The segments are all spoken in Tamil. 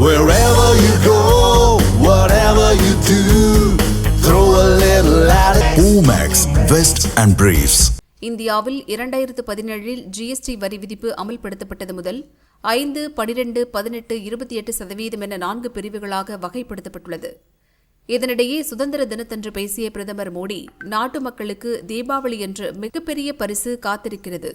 Wherever you go, whatever you do, throw a little at it. Omax, Vest and Briefs. இந்தியாவில் இரண்டாயிரத்து பதினேழில் ஜிஎஸ்டி வரி விதிப்பு அமல்படுத்தப்பட்டது முதல் ஐந்து பனிரெண்டு பதினெட்டு இருபத்தி எட்டு சதவீதம் என நான்கு பிரிவுகளாக வகைப்படுத்தப்பட்டுள்ளது இதனிடையே சுதந்திர தினத்தன்று பேசிய பிரதமர் மோடி நாட்டு மக்களுக்கு தீபாவளி என்று மிகப்பெரிய பரிசு காத்திருக்கிறது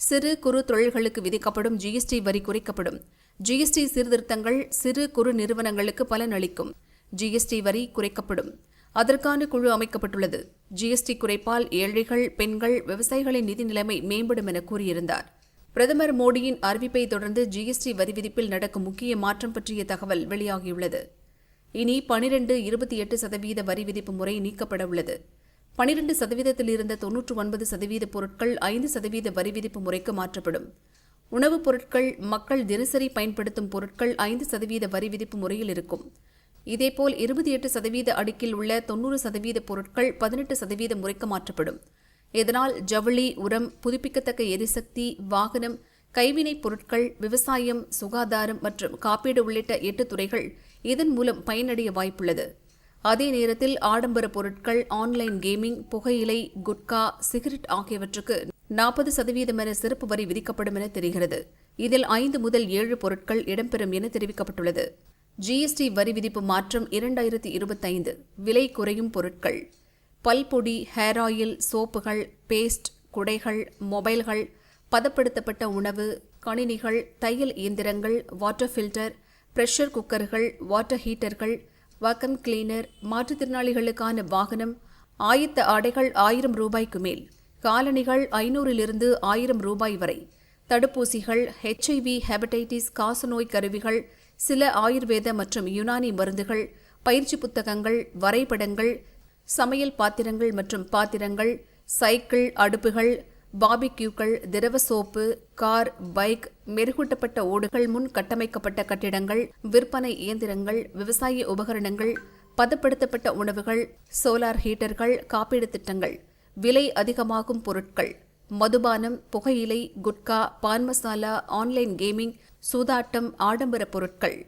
சிறு குறு தொழில்களுக்கு விதிக்கப்படும் ஜிஎஸ்டி வரி குறைக்கப்படும் ஜிஎஸ்டி சீர்திருத்தங்கள் சிறு குறு நிறுவனங்களுக்கு பலனளிக்கும். ஜிஎஸ்டி வரி குறைக்கப்படும். அதற்கான குழு அமைக்கப்பட்டுள்ளது. ஜிஎஸ்டி குறைப்பால் ஏழைகள் பெண்கள் விவசாயிகளின் நிதி நிலைமை மேம்படும் என கூறியிருந்தார். பிரதமர் மோடியின் அறிவிப்பை தொடர்ந்து ஜிஎஸ்டி வரி விதிப்பில் நடக்கும் முக்கிய மாற்றம் பற்றிய தகவல் வெளியாகியுள்ளது. இனி பனிரெண்டு இருபத்தி எட்டு சதவீத வரி விதிப்பு முறை நீக்கப்பட உள்ளது பனிரெண்டு சதவீதத்தில் இருந்த தொன்னூற்று ஒன்பது சதவீத பொருட்கள் ஐந்து சதவீத வரி விதிப்பு முறைக்கு மாற்றப்படும். உணவுப் பொருட்கள் மக்கள் தினசரி பயன்படுத்தும் பொருட்கள் ஐந்து சதவீத வரி விதிப்பு முறையில் இருக்கும். இதேபோல் இருபத்தி எட்டு சதவீத அடுக்கில் உள்ள தொன்னூறு சதவீத பொருட்கள் பதினெட்டு சதவீத முறைக்கு மாற்றப்படும். இதனால் ஜவுளி உரம் புதுப்பிக்கத்தக்க எரிசக்தி வாகனம் கைவினைப் பொருட்கள் விவசாயம் சுகாதாரம் மற்றும் காப்பீடு உள்ளிட்ட எட்டு துறைகள் இதன் மூலம் பயனடைய வாய்ப்புள்ளது. அதே நேரத்தில் ஆடம்பர பொருட்கள் ஆன்லைன் கேமிங் புகையிலை குட்கா சிகரெட் ஆகியவற்றுக்கு நாற்பது சதவீதம் என சிறப்பு வரி விதிக்கப்படும் என தெரிகிறது. இதில் ஐந்து முதல் ஏழு பொருட்கள் இடம்பெறும் என தெரிவிக்கப்பட்டுள்ளது. ஜிஎஸ்டி வரி விதிப்பு மாற்றம் இரண்டாயிரத்தி இருபத்தைந்து. விலை குறையும் பொருட்கள். பல்பொடி ஹேர் ஆயில் சோப்புகள் பேஸ்ட் குடைகள் மொபைல்கள் பதப்படுத்தப்பட்ட உணவு கணினிகள் தையல் இயந்திரங்கள் வாட்டர் ஃபில்டர் பிரஷர் குக்கர்கள் வாட்டர் ஹீட்டர்கள் வாக்கம் கிளீனர் மாற்றுத்திறனாளிகளுக்கான வாகனம் ஆயத்த ஆடைகள் ஆயிரம் ரூபாய்க்கு மேல். காலணிகள் ஐநூறிலிருந்து ஆயிரம் ரூபாய் வரை. தடுப்பூசிகள் ஹெச்ஐவி ஹெபடைட்டிஸ் காசநோய் கருவிகள் சில ஆயுர்வேத மற்றும் யுனானி மருந்துகள் பயிற்சி புத்தகங்கள் வரைபடங்கள் சமையல் பாத்திரங்கள் மற்றும் பாத்திரங்கள் சைக்கிள் அடுப்புகள் பாபிக்யூக்கள் திரவ சோப்பு கார் பைக் மெருகூட்டப்பட்ட ஓடுகள் முன் கட்டமைக்கப்பட்ட கட்டிடங்கள் விற்பனை இயந்திரங்கள் விவசாய உபகரணங்கள் பதப்படுத்தப்பட்ட உணவுகள் சோலார் ஹீட்டர்கள் காப்பீடு திட்டங்கள். விலை அதிகமாகும் பொருட்கள் மதுபானம் புகையிலை குட்கா பான் மசாலா ஆன்லைன் கேமிங் சூதாட்டம் ஆடம்பர பொருட்கள்.